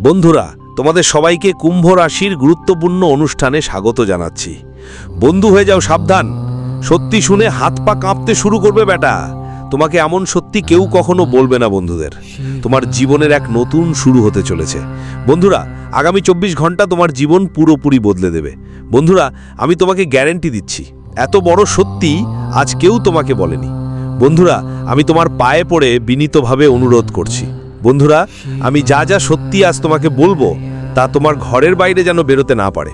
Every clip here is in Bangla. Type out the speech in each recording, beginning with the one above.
বন্ধুরা, তোমাদের সবাইকে কুম্ভ রাশির গুরুত্বপূর্ণ অনুষ্ঠানে স্বাগত জানাচ্ছি। বন্ধু হয়ে যাও, সাবধান। সত্যি শুনে হাত পা কাঁপতে শুরু করবে বেটা। তোমাকে এমন সত্যি কেউ কখনো বলবে না, বন্ধুদের। তোমার জীবনের এক নতুন শুরু হতে চলেছে। বন্ধুরা, আগামী চব্বিশ ঘণ্টা তোমার জীবন পুরোপুরি বদলে দেবে। বন্ধুরা, আমি তোমাকে গ্যারেন্টি দিচ্ছি, এত বড় সত্যি আজ কেউ তোমাকে বলেনি। বন্ধুরা, আমি তোমার পায়ে পড়ে বিনীতভাবে অনুরোধ করছি। বন্ধুরা, আমি যা যা সত্যি আজ তোমাকে বলব, তা তোমার ঘরের বাইরে যেন বেরোতে না পারে।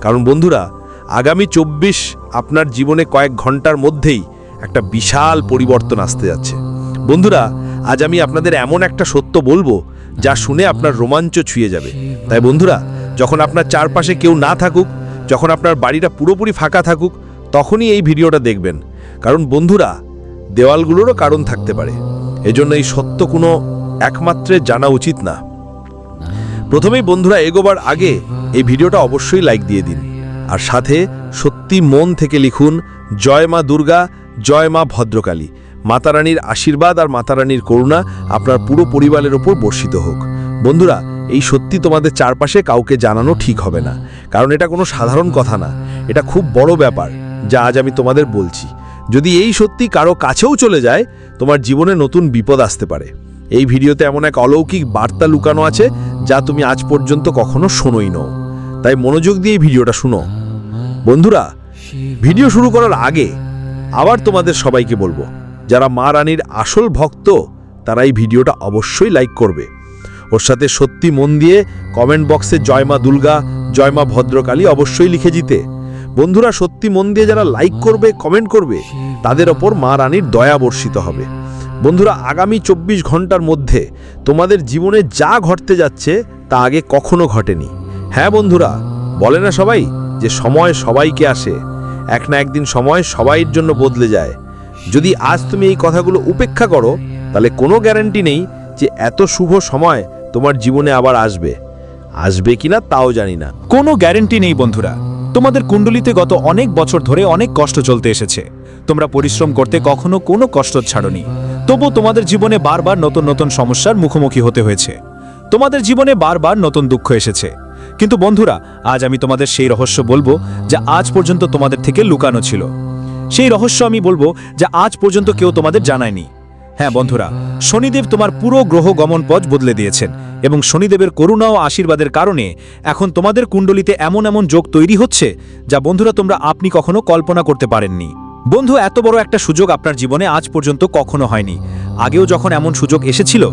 কারণ বন্ধুরা, আগামী চব্বিশ আপনার জীবনে কয়েক ঘণ্টার মধ্যেই একটা বিশাল পরিবর্তন আসতে যাচ্ছে। বন্ধুরা, আজ আমি আপনাদের এমন একটা সত্য বলব, যা শুনে আপনার রোমাঞ্চ ছুঁয়ে যাবে। তাই বন্ধুরা, যখন আপনার চারপাশে কেউ না থাকুক, যখন আপনার বাড়িটা পুরোপুরি ফাঁকা থাকুক, তখনই এই ভিডিওটা দেখবেন। কারণ বন্ধুরা, দেওয়ালগুলোরও কারণ থাকতে পারে। এজন্য এই সত্য কোনো একমাত্রে জানা উচিত না। প্রথমেই বন্ধুরা, এগোবার আগে এই ভিডিওটা অবশ্যই লাইক দিয়ে দিন। আর সাথে সত্যি মন থেকে লিখুন, জয় মা দুর্গা, জয় মা ভদ্রকালী। মাতারানীর আশীর্বাদ আর মাতারানীর করুণা আপনার পুরো পরিবারের ওপর বর্ষিত হোক। বন্ধুরা, এই সত্যি তোমাদের চারপাশে কাউকে জানানো ঠিক হবে না। কারণ এটা কোনো সাধারণ কথা না। এটা খুব বড় ব্যাপার, যা আজ আমি তোমাদের বলছি। যদি এই সত্যি কারও কাছেও চলে যায়, তোমার জীবনে নতুন বিপদ আসতে পারে। এই ভিডিওতে এমন এক অলৌকিক বার্তা লুকানো আছে যা তুমি আজ পর্যন্ত কখনো শোনোই নো তাই মনোযোগ দিয়ে ভিডিওটা শুনো। বন্ধুরা, ভিডিও শুরু করার আগে আবার তোমাদের সবাইকে বলব, যারা মা রানীর আসল ভক্ত, তারা এই ভিডিওটা অবশ্যই লাইক করবে। ওর সাথে সত্যি মন দিয়ে কমেন্ট বক্সে জয় মা দুর্গা, জয় মা ভদ্রকালী অবশ্যই লিখে জিতে। বন্ধুরা, সত্যি মন দিয়ে যারা লাইক করবে, কমেন্ট করবে, তাদের ওপর মা রানীর দয়া বর্ষিত হবে। বন্ধুরা, আগামী চব্বিশ ঘণ্টার মধ্যে তোমাদের জীবনে যা ঘটতে যাচ্ছে তা আগে কখনো ঘটেনি। হ্যাঁ বন্ধুরা, বলে না সবাই যে সময় সবাইকে আসে। এক না একদিন সময় সবাইয়ের জন্য বদলে যায়। যদি আজ তুমি এই কথাগুলো উপেক্ষা করো, তাহলে কোনো গ্যারান্টি নেই যে এত শুভ সময় তোমার জীবনে আবার আসবে। আসবে কিনা তাও জানি না। কোনো গ্যারেন্টি নেই বন্ধুরা। তোমাদের কুণ্ডলিতে গত অনেক বছর ধরে অনেক কষ্ট চলতে এসেছে। তোমরা পরিশ্রম করতে কখনো কোনো কষ্ট ছাড়নি। তবু তোমাদের জীবনে বারবার নতুন নতুন সমস্যার মুখোমুখি হতে হয়েছে। তোমাদের জীবনে বারবার নতুন দুঃখ এসেছে। কিন্তু বন্ধুরা, আজ আমি তোমাদের সেই রহস্য বলব যা আজ পর্যন্ত তোমাদের থেকে লুকানো ছিল। সেই রহস্য আমি বলব যা আজ পর্যন্ত কেউ তোমাদের জানায়নি। হ্যাঁ বন্ধুরা, শনিদেব তোমার পুরো গ্রহ গমন পথ বদলে দিয়েছেন এবং শনিদেবের করুণা ও আশীর্বাদের কারণে এখন তোমাদের কুণ্ডলিতে এমন এমন যোগ তৈরি হচ্ছে যা বন্ধুরা তোমরা আপনি কখনো কল্পনা করতে পারেননি। বন্ধু, এত বড় একটা সুযোগ আপনার জীবনে আজ পর্যন্ত কখনো হয়নি। আগেও যখন এমন সুযোগ এসেছিল,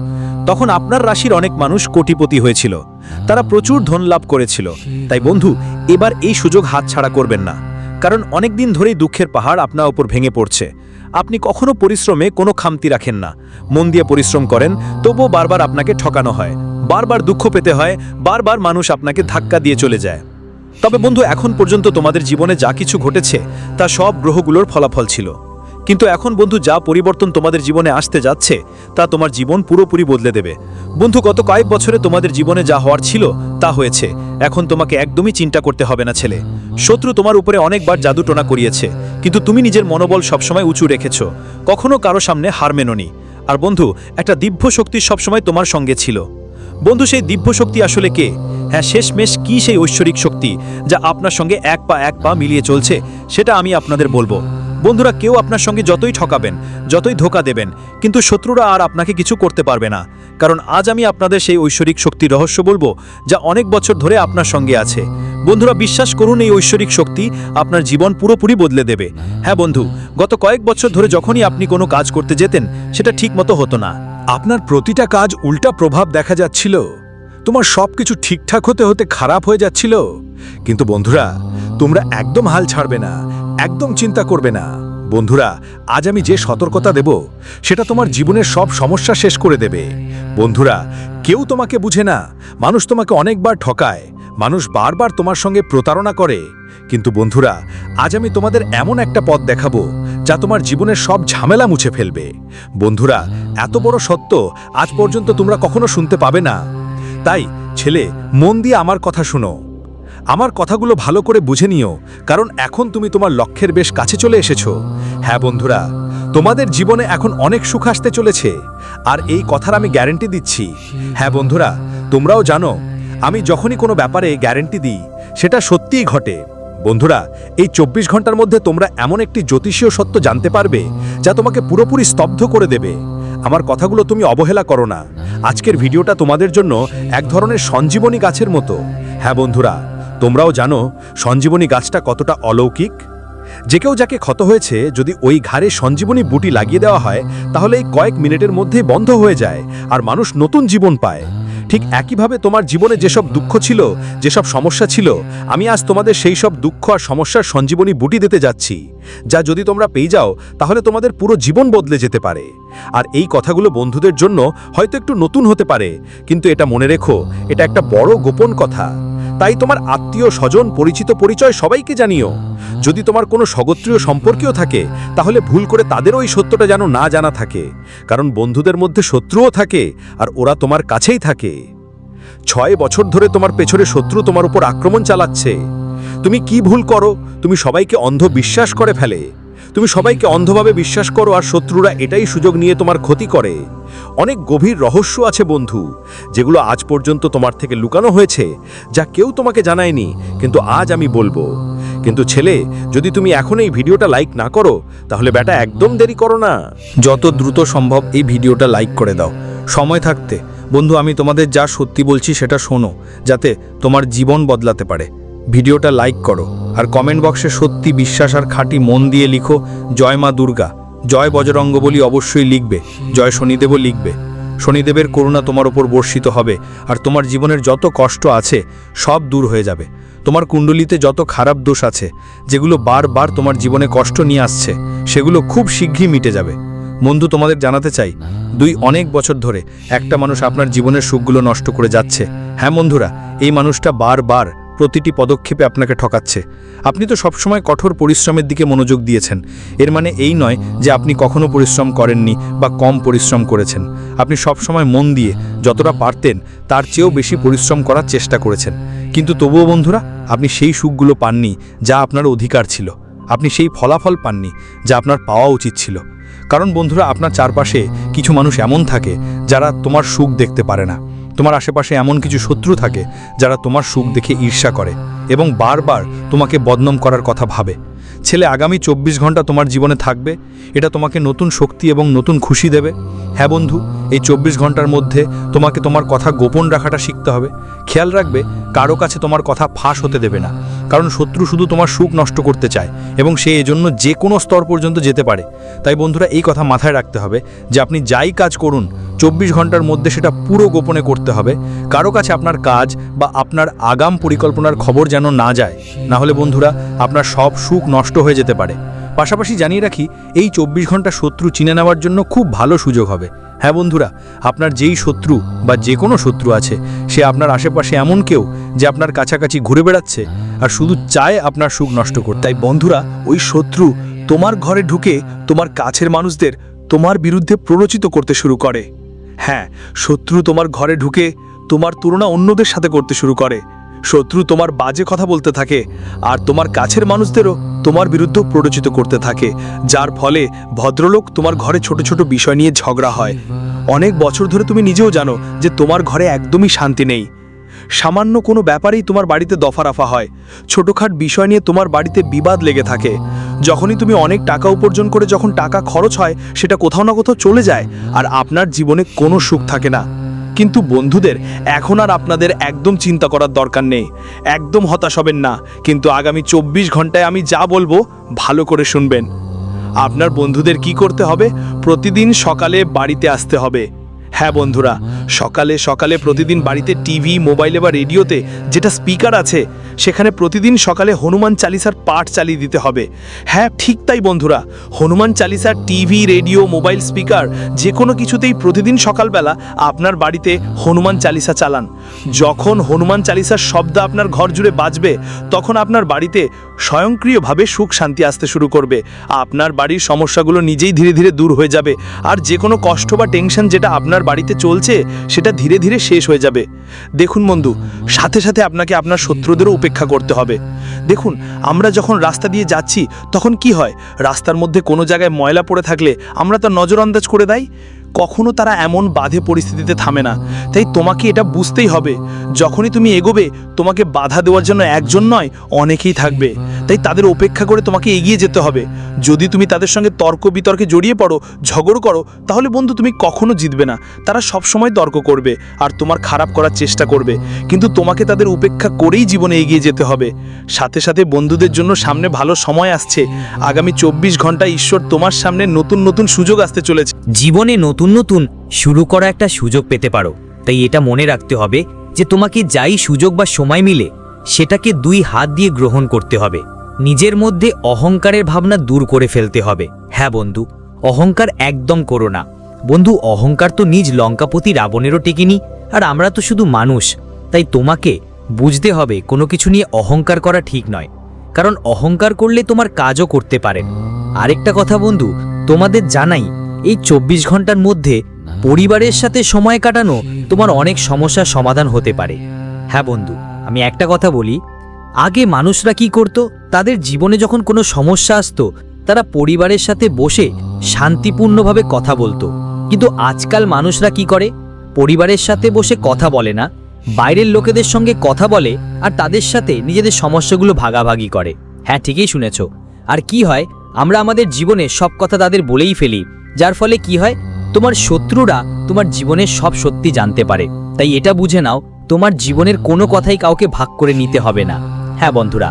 তখন আপনার রাশির অনেক মানুষ কোটিপতি হয়েছিল। তারা প্রচুর ধন লাভ করেছিল। তাই বন্ধু, এবার এই সুযোগ হাতছাড়া করবেন না। কারণ অনেক দিন ধরেই দুঃখের পাহাড় আপনার ওপর ভেঙে পড়ছে। আপনি কখনো পরিশ্রমে কোনো খামতি রাখেন না। মন দিয়ে পরিশ্রম করেন, তবুও বারবার আপনাকে ঠকানো হয়। বারবার দুঃখ পেতে হয়, বারবার মানুষ আপনাকে ধাক্কা দিয়ে চলে যায়। তবে বন্ধু, এখন পর্যন্ত তোমাদের জীবনে যা কিছু ঘটেছে, তা সব গ্রহগুলোর ফলাফল ছিল। কিন্তু এখন বন্ধু, যা পরিবর্তন তোমাদের জীবনে আসতে যাচ্ছে, তা তোমার জীবন পুরোপুরি বদলে দেবে। বন্ধু, গত কয়েক বছরে তোমাদের জীবনে যা হওয়ার ছিল, তা হয়েছে। এখন তোমাকে একদমই চিন্তা করতে হবে না, ছেলে। শত্রু তোমার উপরে অনেকবার জাদুটোনা করিয়েছে, কিন্তু তুমি নিজের মনোবল সবসময় উঁচু রেখেছ। কখনো কারও সামনে হার মেনোনি। আর বন্ধু, একটা দিব্য শক্তি সবসময় তোমার সঙ্গে ছিল। বন্ধু, সেই দিব্য শক্তি আসলে কে? হ্যাঁ শেষমেশ কি সেই ঐশ্বরিক শক্তি যা আপনার সঙ্গে এক পা এক পা মিলিয়ে চলছে, সেটা আমি আপনাদের বলব। বন্ধুরা, কেউ আপনার সঙ্গে যতই ঠকাবেন, যতই ধোকা দেবেন, কিন্তু শত্রুরা আর আপনাকে কিছু করতে পারবে না। কারণ আজ আমি আপনাদের সেই ঐশ্বরিক শক্তির রহস্য বলব, যা অনেক বছর ধরে আপনার সঙ্গে আছে। বন্ধুরা, বিশ্বাস করুন, এই ঐশ্বরিক শক্তি আপনার জীবন পুরোপুরি বদলে দেবে। হ্যাঁ বন্ধু, গত কয়েক বছর ধরে যখনই আপনি কোনো কাজ করতে যেতেন, সেটা ঠিক মতো হতো না। আপনার প্রতিটা কাজ উল্টা প্রভাব দেখা যাচ্ছিল। তোমার সবকিছু ঠিকঠাক হতে হতে খারাপ হয়ে যাচ্ছিল। কিন্তু বন্ধুরা, তোমরা একদম হাল ছাড়বে না, একদম চিন্তা করবে না। বন্ধুরা, আজ আমি যে সতর্কতা দেব, সেটা তোমার জীবনের সব সমস্যা শেষ করে দেবে। বন্ধুরা, কেউ তোমাকে বুঝে না, মানুষ তোমাকে অনেকবার ঠকায়, মানুষ বারবার তোমার সঙ্গে প্রতারণা করে। কিন্তু বন্ধুরা, আজ আমি তোমাদের এমন একটা পথ দেখাবো যা তোমার জীবনের সব ঝামেলা মুছে ফেলবে। বন্ধুরা, এত বড় সত্য আজ পর্যন্ত তোমরা কখনো শুনতে পাবে না। তাই, ছেলে, মন দিয়ে আমার কথা শুনো। আমার কথাগুলো ভালো করে বুঝে নিও, কারণ এখন তুমি তোমার লক্ষ্যের বেশ কাছে চলে এসেছ। হ্যাঁ বন্ধুরা, তোমাদের জীবনে এখন অনেক সুখ আসতে চলেছে, আর এই কথার আমি গ্যারেন্টি দিচ্ছি। হ্যাঁ বন্ধুরা, তোমরাও জানো, আমি যখনই কোনো ব্যাপারে গ্যারেন্টি দিই, সেটা সত্যিই ঘটে। বন্ধুরা, এই চব্বিশ ঘণ্টার মধ্যে তোমরা এমন একটি জ্যোতিষীয় সত্য জানতে পারবে যা তোমাকে পুরোপুরি স্তব্ধ করে দেবে। আমার কথাগুলো তুমি অবহেলা করো না। আজকের ভিডিওটা তোমাদের জন্য এক ধরনের সঞ্জীবনী গাছের মতো। হ্যাঁ বন্ধুরা, তোমরাও জানো সঞ্জীবনী গাছটা কতটা অলৌকিক? যে কেউ যাকে ক্ষত হয়েছে, যদি ওই ঘাড়ে সঞ্জীবনী বুটি লাগিয়ে দেওয়া হয়, তাহলে এই কয়েক মিনিটের মধ্যেই বন্ধ হয়ে যায় আর মানুষ নতুন জীবন পায়। ঠিক একইভাবে তোমার জীবনে যেসব দুঃখ ছিল, যেসব সমস্যা ছিল, আমি আজ তোমাদের সেই সব দুঃখ আর সমস্যার সঞ্জীবনী বুটি দিতে যাচ্ছি, যা যদি তোমরা পেয়ে যাও, তাহলে তোমাদের পুরো জীবন বদলে যেতে পারে। আর এই কথাগুলো বন্ধুদের জন্য হয়তো একটু নতুন হতে পারে, কিন্তু এটা মনে রেখো, এটা একটা বড় গোপন কথা। তাই তোমার আত্মীয় স্বজন, পরিচিত পরিচয় সবাইকে জানিও। যদি তোমার কোনো স্বগোত্রীয় সম্পর্কীয় থাকে, তাহলে ভুল করে তাদেরও এই সত্যটা যেন না জানা থাকে। কারণ বন্ধুদের মধ্যে শত্রুও থাকে, আর ওরা তোমার কাছেই থাকে। ছয় বছর ধরে তোমার পেছনে শত্রু তোমার উপর আক্রমণ চালাচ্ছে। তুমি কি ভুল করো? তুমি সবাইকে অন্ধ বিশ্বাস করে ফেলে। তুমি সবাইকে অন্ধভাবে বিশ্বাস করো আর শত্রুরা এটাই সুযোগ নিয়ে তোমার ক্ষতি করে। অনেক গভীর রহস্য আছে বন্ধু, যেগুলো আজ পর্যন্ত তোমার থেকে লুকানো হয়েছে, যা কেউ তোমাকে জানায়নি, কিন্তু আজ আমি বলব। কিন্তু ছেলে, যদি তুমি এখন এই ভিডিওটা লাইক না করো, তাহলে ব্যাটা একদম দেরি করো না। যত দ্রুত সম্ভব এই ভিডিওটা লাইক করে দাও। সময় থাকতে, বন্ধু, আমি তোমাদের যা সত্যি বলছি সেটা শোনো, যাতে তোমার জীবন বদলাতে পারে। ভিডিওটা লাইক করো আর কমেন্ট বক্সে সত্যি বিশ্বাস আর খাঁটি মন দিয়ে লিখো, জয় মা দুর্গা। জয় বজরঙ্গ বলি অবশ্যই লিখবে, জয় শনিদেবও লিখবে। শনিদেবের করুণা তোমার ওপর বর্ষিত হবে আর তোমার জীবনের যত কষ্ট আছে সব দূর হয়ে যাবে। তোমার কুণ্ডলিতে যত খারাপ দোষ আছে, যেগুলো বারবার তোমার জীবনে কষ্ট নিয়ে আসছে, সেগুলো খুব শীঘ্রই মিটে যাবে। বন্ধু, তোমাদের জানাতে চাই, দুই অনেক বছর ধরে একটা মানুষ আপনার জীবনের সুখগুলো নষ্ট করে যাচ্ছে। হ্যাঁ বন্ধুরা, এই মানুষটা বারবার প্রতিটি পদক্ষেপে আপনাকে ঠকাচ্ছে। আপনি তো সবসময় কঠোর পরিশ্রমের দিকে মনোযোগ দিয়েছেন। এর মানে এই নয় যে আপনি কখনো পরিশ্রম করেননি বা কম পরিশ্রম করেছেন। আপনি সবসময় মন দিয়ে যতটা পারতেন তার চেয়েও বেশি পরিশ্রম করার চেষ্টা করেছেন। কিন্তু তবুও বন্ধুরা, আপনি সেই সুখগুলো পাননি যা আপনার অধিকার ছিল। আপনি সেই ফলাফল পাননি যা আপনার পাওয়া উচিত ছিল। কারণ বন্ধুরা, আপনার চারপাশে কিছু মানুষ এমন থাকে যারা তোমার সুখ দেখতে পারে না। তোমার আশেপাশে এমন কিছু শত্রু থাকে যারা তোমার সুখ দেখে ঈর্ষা করে এবং বারবার তোমাকে বদনাম করার কথা ভাবে। ছেলে, আগামী চব্বিশ ঘণ্টা তোমার জীবনে থাকবে। এটা তোমাকে নতুন শক্তি এবং নতুন খুশি দেবে। হ্যাঁ বন্ধু, এই চব্বিশ ঘণ্টার মধ্যে তোমাকে তোমার কথা গোপন রাখাটা শিখতে হবে। খেয়াল রাখবে, কারও কাছে তোমার কথা ফাঁস হতে দেবে না। কারণ শত্রু শুধু তোমার সুখ নষ্ট করতে চায় এবং সে এজন্য যে কোনো স্তর পর্যন্ত যেতে পারে। তাই বন্ধুরা, এই কথা মাথায় রাখতে হবে যে আপনি যাই কাজ করুন, চব্বিশ ঘণ্টার মধ্যে সেটা পুরো গোপনে করতে হবে। কারও কাছে আপনার কাজ বা আপনার আগাম পরিকল্পনার খবর যেন না যায়, না হলে বন্ধুরা, আপনার সব সুখ নষ্ট হয়ে যেতে পারে। পাশাপাশি জানিয়ে রাখি, এই চব্বিশ ঘণ্টা শত্রু চিনে নেওয়ার জন্য খুব ভালো সুযোগ হবে। হ্যাঁ বন্ধুরা, আপনার যেই শত্রু বা যে কোনো শত্রু আছে, সে আপনার আশেপাশে এমন কেউ যে আপনার কাছাকাছি ঘুরে বেড়াচ্ছে আর শুধু চায় আপনার সুখ নষ্ট করতে। তাই বন্ধুরা, ওই শত্রু তোমার ঘরে ঢুকে তোমার কাছের মানুষদের তোমার বিরুদ্ধে প্ররোচিত করতে শুরু করে। হ্যাঁ শত্রু তোমার ঘরে ঢুকে তোমার তুলনা অন্যদের সাথে করতে শুরু করে। শত্রু তোমার বাজে কথা বলতে থাকে, আর তোমার কাছের মানুষদেরও তোমার বিরুদ্ধে প্ররোচিত করতে থাকে, যার ফলে ভদ্রলোক তোমার ঘরে ছোট ছোট বিষয় নিয়ে ঝগড়া হয়। অনেক বছর ধরে তুমি নিজেও জানো যে তোমার ঘরে একদমই শান্তি নেই। সামান্য কোনো ব্যাপারেই তোমার বাড়িতে দফারাফা হয়। ছোটোখাট বিষয় নিয়ে তোমার বাড়িতে বিবাদ লেগে থাকে। যখনই তুমি অনেক টাকা উপার্জন করে যখন টাকা খরচ হয়, সেটা কোথাও না কোথাও চলে যায়, আর আপনার জীবনে কোনো সুখ থাকে না। কিন্তু বন্ধুদের এখন আর আপনাদের একদম চিন্তা করার দরকার নেই। একদম হতাশ হবেন না, কিন্তু আগামী চব্বিশ ঘন্টায় আমি যা বলব, ভালো করে শুনবেন। আপনার বন্ধুদের কি করতে হবে? প্রতিদিন সকালে বাড়িতে আসতে হবে। হ্যাঁ বন্ধুরা, সকালে সকালে প্রতিদিন বাড়িতে টিভি, মোবাইলে বা রেডিওতে যেটা স্পিকার আছে, সেখানে প্রতিদিন সকালে হনুমান চালিসার পাঠ চালিয়ে দিতে হবে। হ্যাঁ ঠিক তাই বন্ধুরা, হনুমান চালিসার টিভি, রেডিও, মোবাইল, স্পিকার যে কোনো কিছুতেই প্রতিদিন সকালবেলা আপনার বাড়িতে হনুমান চালিসা চালান। যখন হনুমান চালিসার শব্দ আপনার ঘর জুড়ে বাজবে, তখন আপনার বাড়িতে স্বয়ংক্রিয়ভাবে সুখ শান্তি আসতে শুরু করবে। আপনার বাড়ির সমস্যাগুলো নিজেই ধীরে ধীরে দূর হয়ে যাবে। আর যে কোনো কষ্ট বা টেনশন যেটা আপনার বাড়িতে চলছে, সেটা ধীরে ধীরে শেষ হয়ে যাবে। দেখুন বন্ধু, সাথে সাথে আপনাকে আপনার শত্রুদেরও উপেক্ষা করতে হবে। দেখুন, আমরা যখন রাস্তা দিয়ে যাচ্ছি, তখন কি হয়? রাস্তার মধ্যে কোনো জায়গায় ময়লা পড়ে থাকলে আমরা তো নজরআন্দাজ করে দেয়। কখনো তারা এমন বাধে পরিস্থিতিতে থামে না। তাই তোমাকে এটা বুঝতেই হবে। যখনই তুমি এগোবে, তোমাকে বাধা দেওয়ার জন্য একজন নয়, অনেকেই থাকবে। তাই তাদের উপেক্ষা করে তোমাকে এগিয়ে যেতে হবে। যদি তুমি তাদের সঙ্গে তর্ক বিতর্কে জড়িয়ে পড়ো, ঝগড় করো, তাহলে বন্ধু তুমি কখনো জিতবে না। তারা সবসময় তর্ক করবে আর তোমার খারাপ করার চেষ্টা করবে। কিন্তু তোমাকে তাদের উপেক্ষা করেই জীবনে এগিয়ে যেতে হবে। সাথে সাথে বন্ধুদের জন্য সামনে ভালো সময় আসছে। আগামী চব্বিশ ঘণ্টা ঈশ্বর তোমার সামনে নতুন নতুন সুযোগ আসতে চলেছে। জীবনে নতুন নতুন শুরু করা একটা সুযোগ পেতে পারো। তাই এটা মনে রাখতে হবে যে তোমাকে যাই সুযোগ বা সময় মিলে, সেটাকে দুই হাত দিয়ে গ্রহণ করতে হবে। নিজের মধ্যে অহংকারের ভাবনা দূর করে ফেলতে হবে। হ্যাঁ বন্ধু, অহংকার একদম করো না। বন্ধু, অহংকার তো নিজ লঙ্কাপতি রাবণেরও টেকেনি, আর আমরা তো শুধু মানুষ। তাই তোমাকে বুঝতে হবে কোনো কিছু নিয়ে অহংকার করা ঠিক নয়। কারণ অহংকার করলে তোমার কাজও করতে পারেন আরেকটা কথা বন্ধু, তোমাদের জানাই এই চব্বিশ ঘণ্টার মধ্যে পরিবারের সাথে সময় কাটানো তোমার অনেক সমস্যার সমাধান হতে পারে। হ্যাঁ বন্ধু, আমি একটা কথা বলি। আগে মানুষরা কি করত? তাদের জীবনে যখন কোনো সমস্যা আসতো, তারা পরিবারের সাথে বসে শান্তিপূর্ণভাবে কথা বলতো। কিন্তু আজকাল মানুষরা কি করে? পরিবারের সাথে বসে কথা বলে না, বাইরের লোকেদের সঙ্গে কথা বলে আর তাদের সাথে নিজেদের সমস্যাগুলো ভাগাভাগি করে। হ্যাঁ ঠিকই শুনেছ। আর কি হয়? আমরা আমাদের জীবনে সব কথা তাদের বলেই ফেলি। যার ফলে কি হয়? তোমার শত্রুরা তোমার জীবনের সব সত্যি জানতে পারে। তাই এটা বুঝে নাও, তোমার জীবনের কোনো কথাই কাউকে ভাগ করে নিতে হবে না। হ্যাঁ বন্ধুরা,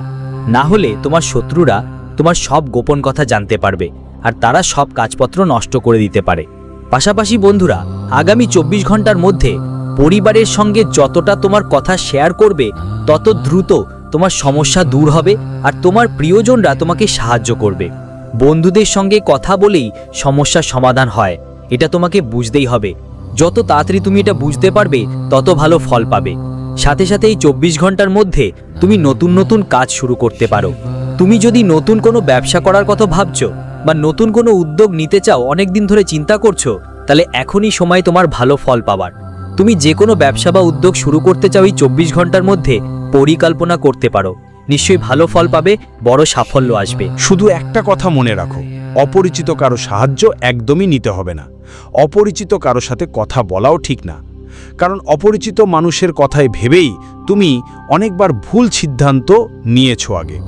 না হলে তোমার শত্রুরা তোমার সব গোপন কথা জানতে পারবে আর তারা সব কাজপত্র নষ্ট করে দিতে পারে। পাশাপাশি বন্ধুরা, আগামী চব্বিশ ঘণ্টার মধ্যে পরিবারের সঙ্গে যতটা তোমার কথা শেয়ার করবে, তত দ্রুত তোমার সমস্যা দূর হবে আর তোমার প্রিয়জনরা তোমাকে সাহায্য করবে। বন্ধুদের সঙ্গে কথা বলেই সমস্যার সমাধান হয়। এটা তোমাকে বুঝতেই হবে। যত তাড়াতাড়ি তুমি এটা বুঝতে পারবে, তত ভালো ফল পাবে। সাথে সাথে এই চব্বিশ ঘণ্টার মধ্যে তুমি নতুন নতুন কাজ শুরু করতে পারো। তুমি যদি নতুন কোনো ব্যবসা করার কথা ভাবছ বা নতুন কোনো উদ্যোগ নিতে চাও অনেক দিন ধরে চিন্তা করছ, তাহলে এখনই সময় তোমার ভালো ফল পাবার তুমি যে কোনো ব্যবসা বা উদ্যোগ শুরু করতে চাও এই চব্বিশ ঘণ্টার মধ্যে পরিকল্পনা করতে পারো। নিশ্চয়ই ভালো ফল পাবে, বড় সাফল্য আসবে। শুধু একটা কথা মনে রাখো, অপরিচিত কারও সাহায্য একদমই নিতে হবে না। অপরিচিত কারও সাথে কথা বলাও ঠিক না। কারণ অপরিচিত মানুষের কথায় ভেবেই তুমি অনেকবার ভুল সিদ্ধান্ত নিয়েছো আগে।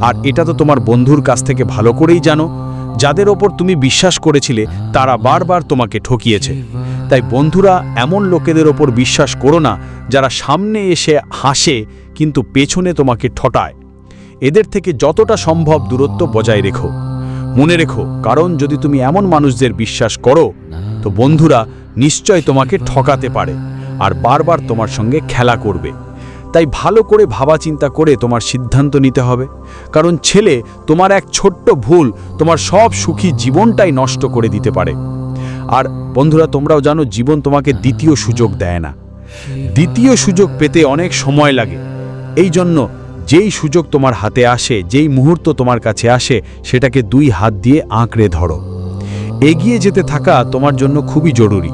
আর এটা তো তোমার বন্ধুর কাছ থেকে ভালো করেই জানো। যাদের ওপর তুমি বিশ্বাস করেছিলে, তারা বারবার তোমাকে ঠকিয়েছে। তাই বন্ধুরা, এমন লোকেদের ওপর বিশ্বাস করো না, যারা সামনে এসে হাসে কিন্তু পেছনে তোমাকে ঠটায়। এদের থেকে যতটা সম্ভব দূরত্ব বজায় রেখো। মনে রেখো, কারণ যদি তুমি এমন মানুষদের বিশ্বাস করো, তো বন্ধুরা নিশ্চয় তোমাকে ঠকাতে পারে আর বারবার তোমার সঙ্গে খেলা করবে। তাই ভালো করে ভাবা চিন্তা করে তোমার সিদ্ধান্ত নিতে হবে, কারণ ছেলে তোমার এক ছোট্ট ভুল তোমার সব সুখী জীবনটাই নষ্ট করে দিতে পারে। আর বন্ধুরা, তোমরাও জানো জীবন তোমাকে দ্বিতীয় সুযোগ দেয় না। দ্বিতীয় সুযোগ পেতে অনেক সময় লাগে। এই জন্য যেই সুযোগ তোমার হাতে আসে, যেই মুহূর্ত তোমার কাছে আসে, সেটাকে দুই হাত দিয়ে আঁকড়ে ধরো। এগিয়ে যেতে থাকা তোমার জন্য খুবই জরুরি।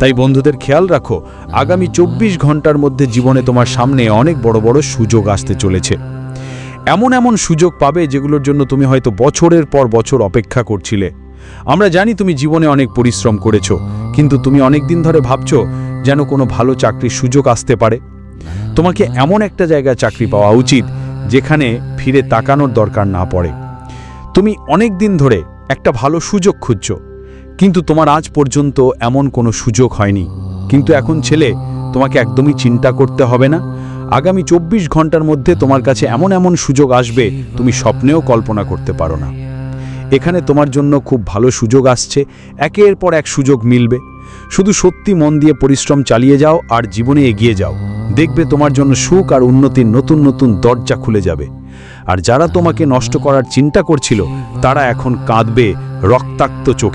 তাই বন্ধুদের খেয়াল রাখো, আগামী চব্বিশ ঘণ্টার মধ্যে জীবনে তোমার সামনে অনেক বড় বড় সুযোগ আসতে চলেছে। এমন এমন সুযোগ পাবে যেগুলোর জন্য তুমি হয়তো বছরের পর বছর অপেক্ষা করছিলে। আমরা জানি তুমি জীবনে অনেক পরিশ্রম করেছ, কিন্তু তুমি অনেক দিন ধরে ভাবছ যেন কোনো ভালো চাকরির সুযোগ আসতে পারে। তোমাকে এমন একটা জায়গায় চাকরি পাওয়া উচিত যেখানে ফিরে তাকানোর দরকার না পড়ে। তুমি অনেক দিন ধরে একটা ভালো সুযোগ খুঁজছো, কিন্তু তোমার আজ পর্যন্ত এমন কোনো সুযোগ হয়নি। কিন্তু এখন ছেলে, তোমাকে একদমই চিন্তা করতে হবে না। আগামী চব্বিশ ঘণ্টার মধ্যে তোমার কাছে এমন এমন সুযোগ আসবে, তুমি স্বপ্নেও কল্পনা করতে পারো না। এখানে তোমার জন্য খুব ভালো সুযোগ আসছে, একের পর এক সুযোগ মিলবে। শুধু সত্যি মন দিয়ে পরিশ্রম চালিয়ে যাও আর জীবনে এগিয়ে যাও। দেখবে তোমার জন্য সুখ আর উন্নতির নতুন নতুন দরজা খুলে যাবে। আর যারা তোমাকে নষ্ট করার চিন্তা করছিল, তারা এখন কাঁদবে রক্তাক্ত চোখে।